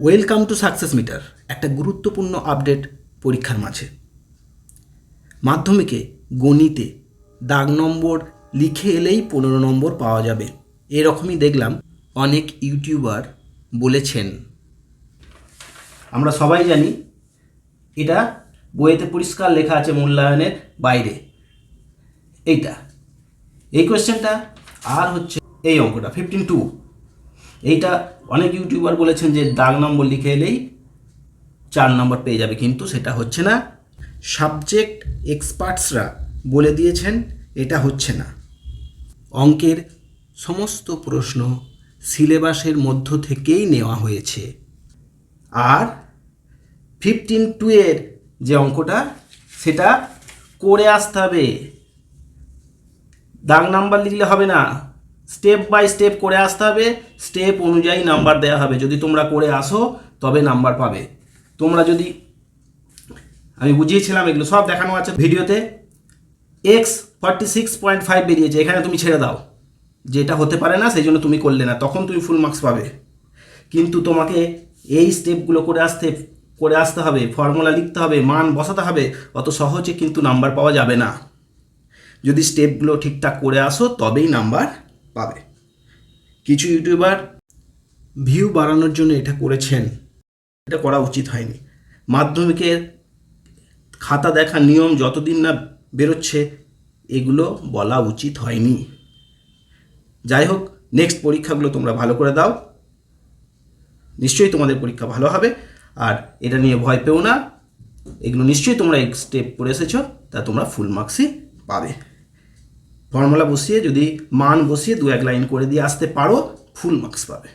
Welcome to success metre একটা গুরুত্বপূর্ণ update পরীক্ষার মাঝে। মাধ্যমিকে গণিতে দাগ নম্বর লিখে এলেই পনেরো নম্বর পাওয়া যাবে। এরকমই দেখলাম অনেক ইউটিউবার বলেছেন। আমরা সবাই জানি এটা বইয়েতে পরিষ্কার লেখা আছে মূল্যায়নের বাইরে। এইটা। এই কোয়েশ্চেনটা আর হচ্ছে এই অঙ্কটা ফিফটিন টু এইটা অনেক ইউটিউবার বলেছেন যে দাগ নম্বর লিখে এলেই চার নম্বর পেয়ে যাবে, কিন্তু সেটা হচ্ছে না। সাবজেক্ট এক্সপার্টসরা বলে দিয়েছেন, এটা হচ্ছে না। অঙ্কের সমস্ত প্রশ্ন সিলেবাসের মধ্য থেকেই নেওয়া হয়েছে। আর ফিফটিন টু এর যে অঙ্কটা, সেটা করে আসতে হবে। দাগ নাম্বার লিখলে হবে না। স্টেপ বাই স্টেপ করে আসতে হবে। স্টেপ অনুযায়ী নাম্বার দেওয়া হবে। যদি তোমরা করে আসো, তবে নাম্বার পাবে। তোমরা যদি, আমি বুঝিয়েছিলাম এগুলো, সব দেখানো আছে ভিডিওতে। X forty six point five বেরিয়েছে, এখানে তুমি ছেড়ে দাও। যে এটা হতে পারে না, সেই জন্য তুমি করলে না, তখন তুমি ফুল মার্কস পাবে। কিন্তু তোমাকে এই স্টেপগুলো করে আসতে করে আসতে হবে ফর্মুলা লিখতে হবে, মান বসাতে হবে, অত সহজে কিন্তু নাম্বার পাওয়া যাবে না। যদি স্টেপগুলো ঠিকঠাক করে আসো, তবেই নাম্বার পাবে। কিছু ইউটিউবার ভিউ বাড়ানোর জন্য এটা করেছেন। এটা করা উচিত হয়নি। মাধ্যমিকের খাতা দেখার নিয়ম যতদিন না বেরোচ্ছে, এগুলো বলা উচিত হয়নি। যাই হোক নেক্সট পরীক্ষাগুলো তোমরা ভালো করে দাও। নিশ্চয়ই তোমাদের পরীক্ষা ভালো হবে। আর এটা নিয়ে ভয় পেও না। এগুলো নিশ্চয়ই তোমরা এক স্টেপ করে এসেছ, তা তোমরা ফুল মার্কসই পাবে। ফর্মুলা বসিয়ে যদি মান বসিয়ে দু এক লাইন করে দিয়ে আসতে পারো ফুল মার্কস পাবে।